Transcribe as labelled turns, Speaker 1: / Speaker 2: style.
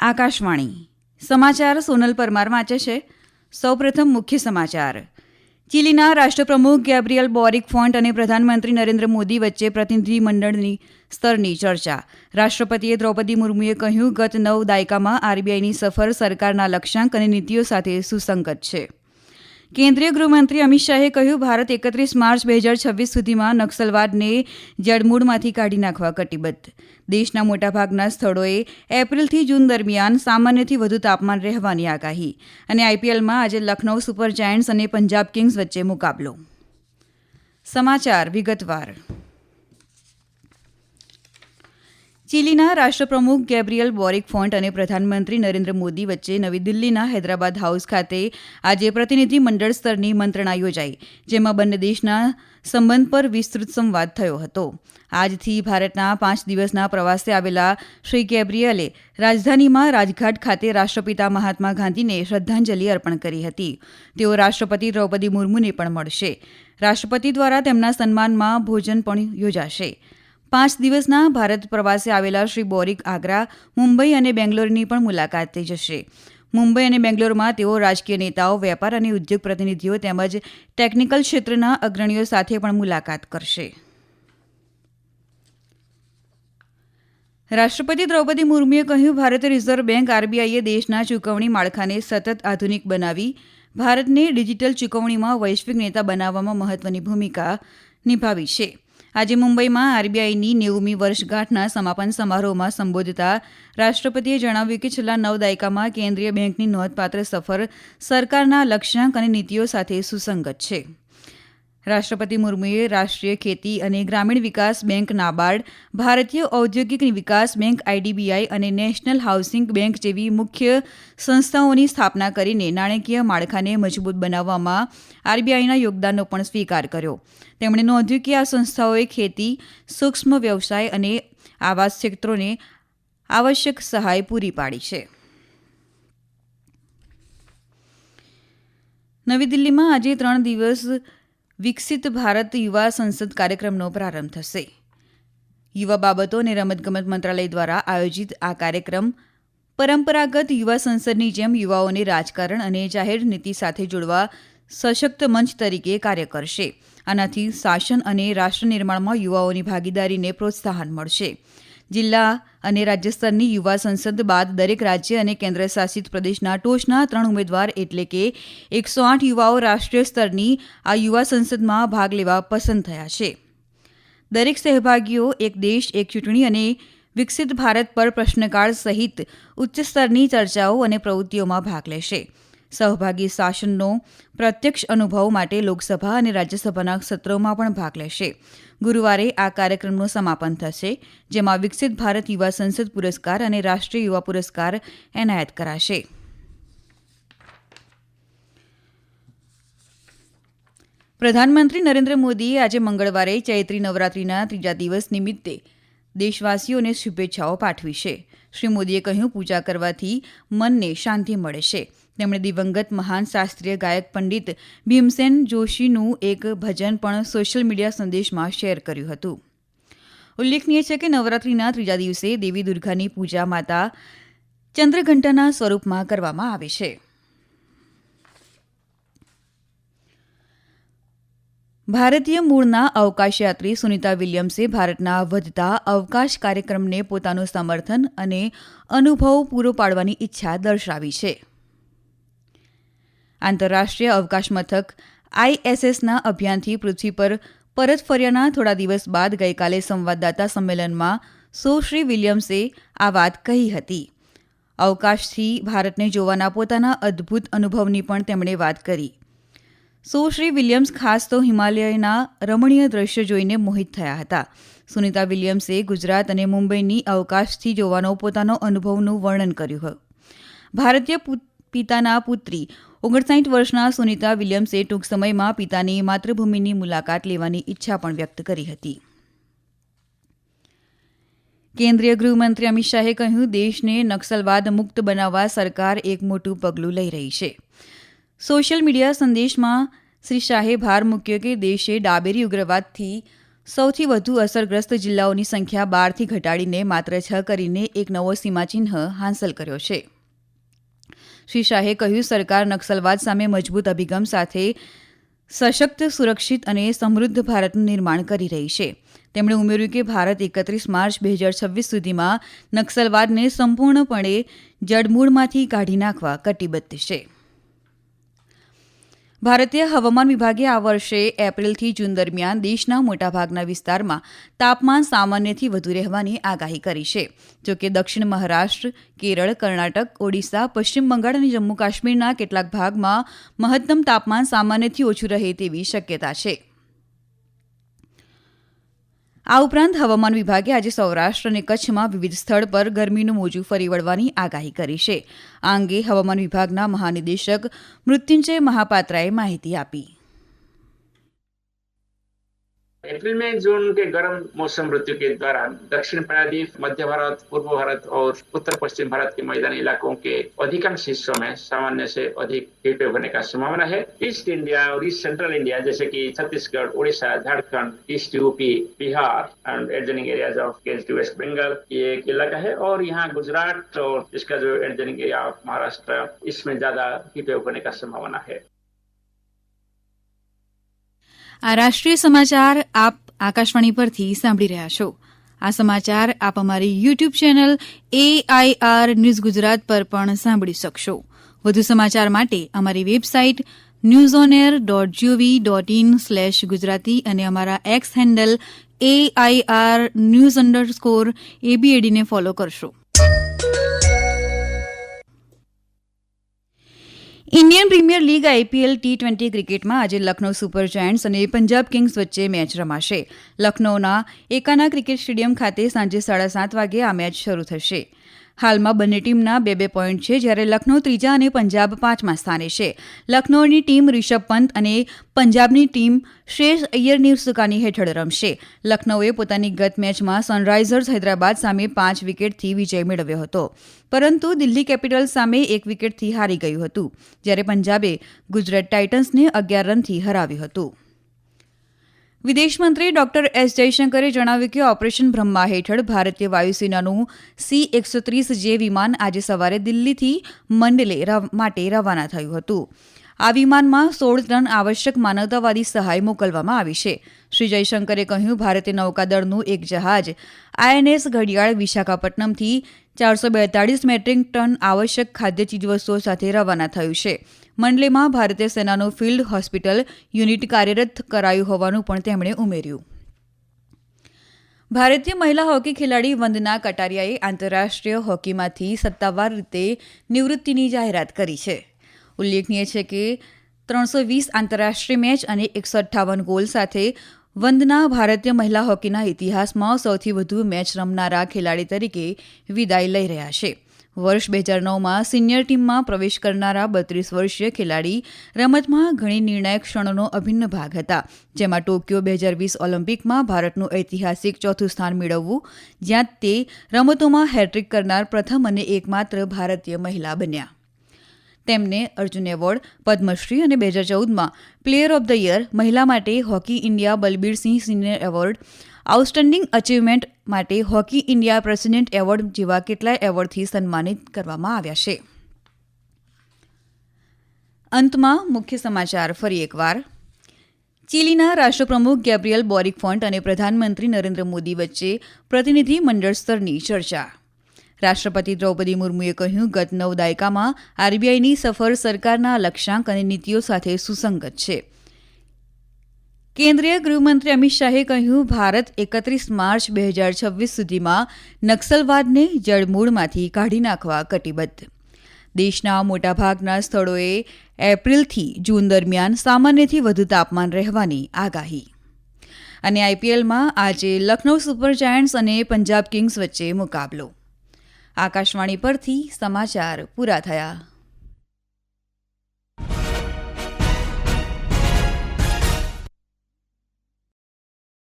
Speaker 1: આકાશવાણી. સમાચાર સોનલ પરમાર વાંચે છે. સૌપ્રથમ મુખ્ય સમાચાર. ચીલીના રાષ્ટ્રપ્રમુખ ગેબ્રિયલ બોરિક ફોન્ટ અને પ્રધાનમંત્રી નરેન્દ્ર મોદી વચ્ચે પ્રતિનિધિમંડળની સ્તરની ચર્ચા. રાષ્ટ્રપતિએ દ્રૌપદી મુર્મુએ કહ્યું, ગત નવ દાયકામાં આરબીઆઈની સફર સરકારના લક્ષ્યાંક અને નીતિઓ સાથે સુસંગત છે. કેન્દ્રીય ગૃહમંત્રી અમિત શાહે કહ્યું, ભારત એકત્રીસ માર્ચ બે હજાર છવ્વીસ સુધીમાં નક્સલવાદને જડમૂળમાંથી કાઢી નાખવા કટિબદ્ધ. દેશના મોટાભાગના સ્થળોએ એપ્રિલથી જૂન દરમિયાન સામાન્યથી વધુ તાપમાન રહેવાની આગાહી. અને આઈપીએલમાં આજે લખનૌ સુપર જાયન્ટ્સ અને પંજાબ કિંગ્સ વચ્ચે મુકાબલો. સમાચાર વિગતવાર. ચીલીના રાષ્ટ્રપ્રમુખ ગેબ્રિયલ બોરિક ફોન્ટ અને પ્રધાનમંત્રી નરેન્દ્ર મોદી વચ્ચે નવી દિલ્હીના હૈદરાબાદ હાઉસ ખાતે આજે પ્રતિનિધિ મંડળ સ્તરની મંત્રણા યોજાઈ, જેમાં બંને દેશના સંબંધ પર વિસ્તૃત સંવાદ થયો હતો. આજથી ભારતના પાંચ દિવસના પ્રવાસે આવેલા શ્રી ગેબ્રિયલે રાજધાનીમાં રાજઘાટ ખાતે રાષ્ટ્રપિતા મહાત્મા ગાંધીને શ્રદ્ધાંજલિ અર્પણ કરી હતી. તેઓ રાષ્ટ્રપતિ દ્રૌપદી મુર્મુને પણ મળશે. રાષ્ટ્રપતિ દ્વારા તેમના સન્માનમાં ભોજન પણ યોજાશે. પાંચ દિવસના ભારત પ્રવાસે આવેલા શ્રી બોરિક આગ્રા, મુંબઈ અને બેંગ્લોરની પણ મુલાકાતે જશે. મુંબઈ અને બેંગ્લોરમાં તેઓ રાજકીય નેતાઓ, વેપાર અને ઉદ્યોગ પ્રતિનિધિઓ તેમજ ટેકનિકલ ક્ષેત્રના અગ્રણીઓ સાથે પણ મુલાકાત કરશે. રાષ્ટ્રપતિ દ્રૌપદી મુર્મુએ કહ્યું ભારતીય રિઝર્વ બેંક આરબીઆઈએ દેશના ચૂકવણી માળખાને સતત આધુનિક બનાવી, ભારતને ડિજિટલ ચૂકવણીમાં વૈશ્વિક નેતા બનાવવામાં મહત્વની ભૂમિકા નિભાવી છે. આજે મુંબઈમાં આરબીઆઈની નેવમી વર્ષગાંઠના સમાપન સમારોહમાં સંબોધતા રાષ્ટ્રપતિએ જણાવ્યું કે છેલ્લા નવ દાયકામાં કેન્દ્રીય બેંકની નોંધપાત્ર સફર સરકારના લક્ષ્યાંક અને નીતિઓ સાથે સુસંગત છે. રાષ્ટ્રપતિ મુર્મુએ રાષ્ટ્રીય ખેતી અને ગ્રામીણ વિકાસ બેંક નાબાર્ડ, ભારતીય ઔદ્યોગિક વિકાસ બેંક આઈડીબીઆઈ અને નેશનલ હાઉસિંગ બેંક જેવી મુખ્ય સંસ્થાઓની સ્થાપના કરીને નાણાકીય માળખાને મજબૂત બનાવવામાં આરબીઆઈના યોગદાનનો પણ સ્વીકાર કર્યો. તેમણે નોંધ્યું કે આ સંસ્થાઓએ ખેતી, સૂક્ષ્મ વ્યવસાય અને આવાસ ક્ષેત્રોને આવશ્યક સહાય પૂરી પાડી છે. નવી દિલ્હીમાં આજે ત્રણ દિવસ વિકસિત ભારત યુવા સંસદ કાર્યક્રમનો પ્રારંભ થશે. યુવા બાબતો અને રમતગમત મંત્રાલય દ્વારા આયોજિત આ કાર્યક્રમ પરંપરાગત યુવા સંસદની જેમ યુવાઓને રાજકારણ અને જાહેર નીતિ સાથે જોડવા સશક્ત મંચ તરીકે કાર્ય કરશે. આનાથી શાસન અને રાષ્ટ્ર નિર્માણમાં યુવાઓની ભાગીદારીને પ્રોત્સાહન મળશે. જિલ્લા અને રાજ્ય સ્તરની યુવા સંસદ બાદ દરેક રાજ્ય અને કેન્દ્ર શાસિત પ્રદેશના ટોચના ત્રણ ઉમેદવાર એટલે કે એકસો આઠ યુવાઓ રાષ્ટ્રીય સ્તરની આ યુવા સંસદમાં ભાગ લેવા પસંદ થયા છે. દરેક સહભાગીઓ, એક દેશ, એક ચૂંટણી અને વિકસિત ભારત પર પ્રશ્નકાળ સહિત ઉચ્ચ સ્તરની ચર્ચાઓ અને પ્રવૃત્તિઓમાં ભાગ લેશે. સહભાગી શાસનનો પ્રત્યક્ષ અનુભવ માટે લોકસભા અને રાજ્યસભાના સત્રોમાં પણ ભાગ લેશે. ગુરુવારે આ કાર્યક્રમનું સમાપન થશે, જેમાં વિકસિત ભારત યુવા સંસદ પુરસ્કાર અને રાષ્ટ્રીય યુવા પુરસ્કાર એનાયત કરાશે. પ્રધાનમંત્રી નરેન્દ્ર મોદીએ આજે મંગળવારે ચૈત્રી નવરાત્રિના ત્રીજા દિવસ નિમિત્તે દેશવાસીઓને શુભેચ્છાઓ પાઠવી છે. શ્રી મોદીએ કહ્યું, પૂજા કરવાથી મનને શાંતિ મળે છે. તેમણે દિવંગત મહાન શાસ્ત્રીય ગાયક પંડિત ભીમસેન જોશીનું એક ભજન પણ સોશિયલ મીડિયા સંદેશમાં શેર કર્યું હતું. ઉલ્લેખનીય છે કે નવરાત્રિના ત્રીજા દિવસે દેવી દુર્ગાની પૂજા માતા ચંદ્રઘંટાના સ્વરૂપમાં કરવામાં આવે છે. ભારતીય મૂળના અવકાશયાત્રી સુનિતા વિલિયમ્સે ભારતના વધતા અવકાશ કાર્યક્રમને પોતાનું સમર્થન અને અનુભવ પૂરો પાડવાની ઈચ્છા દર્શાવી છે. આંતરરાષ્ટ્રીય અવકાશ મથક આઈએસએસના અભિયાનથી પૃથ્વી પર પરત ફર્યાના થોડા દિવસ બાદ ગઈકાલે સંવાદદાતા સંમેલનમાં સુશ્રી વિલિયમ્સે આ વાત કહી હતી. અવકાશથી ભારતને જોવાના પોતાના અદ્ભુત અનુભવની પણ તેમણે વાત કરી. સુશ્રી વિલિયમ્સ, ખાસ તો હિમાલયના રમણીય દ્રશ્ય જોઈને મોહિત થયા હતા. સુનિતા વિલિયમ્સે ગુજરાત અને મુંબઈની અવકાશથી જોવાનો પોતાનો અનુભવનું વર્ણન કર્યું ભારતીય પિતાના પુત્રી, ઓગણસાઠ વર્ષના સુનિતા વિલિયમ્સે ટૂંક સમયમાં પિતાની માતૃભૂમિની મુલાકાત લેવાની ઈચ્છા પણ વ્યક્ત કરી હતી. કેન્દ્રીય ગૃહમંત્રી અમિત શાહે કહ્યું, દેશને નક્સલવાદ મુક્ત બનાવવા સરકાર એક મોટું પગલું લઈ રહી છે. સોશિયલ મીડિયા સંદેશમાં શ્રી શાહે ભાર મૂક્યો કે દેશે ડાબેરી ઉગ્રવાદથી સૌથી વધુ અસરગ્રસ્ત જિલ્લાઓની સંખ્યા બારથી ઘટાડીને માત્ર છ કરીને એક નવો સીમાચિહ્ન હાંસલ કર્યો છે. શ્રી શાહે કહ્યું, સરકાર નક્સલવાદ સામે મજબૂત અભિગમ સાથે સશક્ત, સુરક્ષિત અને સમૃદ્ધ ભારતનું નિર્માણ કરી રહી છે. તેમણે ઉમેર્યું કે ભારત એકત્રીસ માર્ચ બે હજાર છવ્વીસ સુધીમાં નક્સલવાદને સંપૂર્ણપણે જડમૂળમાંથી કાઢી નાખવા કટિબદ્ધ છે. ભારતીય હવામાન વિભાગે આ વર્ષે એપ્રિલથી જૂન દરમિયાન દેશના મોટાભાગના વિસ્તારમાં તાપમાન સામાન્યથી વધુ રહેવાની આગાહી કરી છે. જોકે દક્ષિણ મહારાષ્ટ્ર, કેરળ, કર્ણાટક, ઓડિશા, પશ્ચિમ બંગાળ અને જમ્મુ કાશ્મીરના કેટલાક ભાગમાં મહત્તમ તાપમાન સામાન્યથી ઓછું રહે તેવી શક્યતા છે. આ ઉપરાંત હવામાન વિભાગે આજે સૌરાષ્ટ્ર અને કચ્છમાં વિવિધ સ્થળ પર ગરમીનું મોજું ફરી વળવાની આગાહી કરી છે. આ અંગે હવામાન વિભાગના મહાનિદેશક મૃત્યુંજય મહાપાત્રાએ માહિતી આપી.
Speaker 2: अप्रैल में जून के गर्म मौसम ऋतु के दौरान दक्षिण प्रायद्वीप मध्य भारत, पूर्व भारत और उत्तर पश्चिम भारत के मैदानी इलाकों के अधिकांश हिस्सों में सामान्य से अधिक हीट वेव होने का संभावना है। ईस्ट इंडिया और ईस्ट सेंट्रल इंडिया, जैसे कि Chhattisgarh Orissa Jharkhand, east UP, Bihar and adjoining areas of to west Bengal ये एक इलाका है। और यहाँ गुजरात और इसका जो एडजनिंग एरिया ऑफ़ महाराष्ट्र इसमें ज़्यादा हीट होने का संभावना है।
Speaker 1: આ રાષ્ટ્રીય સમાચાર આપ આકાશવાણી પરથી સાંભળી રહ્યા છો. આ સમાચાર આપ અમારી YouTube channel AIR news Gujarat પર પણ સાંભળી શકશો. વધુ સમાચાર માટે અમારી website news on air dot G O V dot in slash Gujarati અને અમારા X handle AIR news underscore એબીએડીને follow કરશો. Indian Premier League IPL T twenty ક્રિકેટમાં આજે લખનૌ સુપર જાયન્ટ્સ અને પંજાબ કિંગ્સ વચ્ચે મેચ રમાશે. લખનૌના એકાના ક્રિકેટ સ્ટેડિયમ ખાતે સાંજે સાડા સાત વાગે આ મેચ શરૂ થશે. હાલમાં બંને ટીમના બે બે પોઈન્ટ છે, જ્યારે લખનૌ ત્રીજા અને પંજાબ પાંચમા સ્થાને છે. લખનૌની ટીમ રિષભ પંત અને પંજાબની ટીમ શ્રેષ અય્યરની સુકાની હેઠળ રમશે. લખનૌએ પોતાની ગત મેચમાં સનરાઇઝર્સ હૈદરાબાદ સામે પાંચ વિકેટથી વિજય મેળવ્યો હતો. પરંતુ દિલ્હી કેપિટલ્સ સામે એક વિકેટથી હારી ગયું હતું, જ્યારે પંજાબે ગુજરાત ટાઇટન્સને અગિયાર રનથી હરાવ્યું હતું. વિદેશમંત્રી ડોક્ટર એસ જયશંકરે જણાવ્યું કે ઓપરેશન બ્રહ્મા હેઠળ ભારતીય વાયુસેનાનું સી એકસો ત્રીસ જે વિમાન આજે સવારે દિલ્હીથી મંડલે માટે રવાના થયું હતું. આ વિમાનમાં સોળ ટન આવશ્યક માનવતાવાદી સહાય મોકલવામાં આવી છે. શ્રી જયશંકરે કહ્યું, ભારતીય નૌકાદળનું એક જહાજ આઈએનએસ ઘડિયાળ વિશાખાપટ્ટનમથી ચારસો બેતાળીસ મેટ્રિક ટન આવશ્યક ખાદ્ય ચીજવસ્તુઓ સાથે રવાના થયું છે. મંડલેમાં ભારતીય સેનાનું ફિલ્ડ હોસ્પિટલ યુનિટ કાર્યરત કરાયું હોવાનું પણ તેમણે ઉમેર્યું. ભારતીય મહિલા હોકી ખેલાડી વંદના કટારિયાએ આંતરરાષ્ટ્રીય હોકીમાંથી સત્તાવાર રીતે નિવૃત્તિની જાહેરાત કરી છે. ઉલ્લેખનીય છે કે ત્રણસો વીસ આંતરરાષ્ટ્રીય મેચ અને એકસો અઠ્ઠાવન ગોલ સાથે વંદના ભારતીય મહિલા હોકીના ઇતિહાસમાં સૌથી વધુ મેચ રમનારા ખેલાડી તરીકે વિદાય લઈ રહ્યા છે. વર્ષ બે હજાર નવમાં સિનિયર ટીમમાં પ્રવેશ કરનારા બત્રીસ વર્ષીય ખેલાડી રમતમાં ઘણી નિર્ણાયક ક્ષણોનો અભિન્ન ભાગ હતા. જેમાં ટોક્યો બે હજાર વીસ ઓલિમ્પિકમાં ભારતનું ઐતિહાસિક ચોથું સ્થાન મેળવવું, જ્યાં તે રમતોમાં હેટ્રિક કરનાર પ્રથમ અને એકમાત્ર ભારતીય મહિલા બન્યા. તેમને અર્જુન એવોર્ડ, પદ્મશ્રી અને બે હજાર ચૌદમાં પ્લેયર ઓફ ધ યર મહિલા માટે hockey India બલબીરસિંહ senior award outstanding achievement માટે હોકી ઇન્ડિયા પ્રેસિડેન્ટ એવોર્ડ જેવા કેટલાય એવોર્ડથી સન્માનિત કરવામાં આવ્યા છે. અંતમાં મુખ્ય સમાચાર ફરી એકવાર. ચીલીના રાષ્ટ્રપ્રમુખ ગેબ્રિયલ બોરિક ફોન્ટ અને પ્રધાનમંત્રી નરેન્દ્ર મોદી વચ્ચે પ્રતિનિધિ મંડળ સ્તરની ચર્ચા. રાષ્ટ્રપતિ દ્રૌપદી મુર્મુએ કહ્યું, ગત નવ દાયકામાં આરબીઆઈની સફર સરકારના લક્ષ્યાંક અને નીતિઓ સાથે સુસંગત છે. કેન્દ્રીય ગૃહમંત્રી અમિત શાહે કહ્યું, ભારત એકત્રીસ માર્ચ બે હજાર છવ્વીસ સુધીમાં નક્સલવાદને જળમૂળમાંથી કાઢી નાખવા કટિબદ્ધ. દેશના મોટાભાગના સ્થળોએ એપ્રિલથી જૂન દરમિયાન સામાન્યથી વધુ તાપમાન રહેવાની આગાહી. અને આઈપીએલમાં આજે લખનૌ સુપર જાયન્ટ્સ અને પંજાબ કિંગ્સ વચ્ચે મુકાબલો. આકાશવાણી પરથી સમાચાર પૂરા થયા.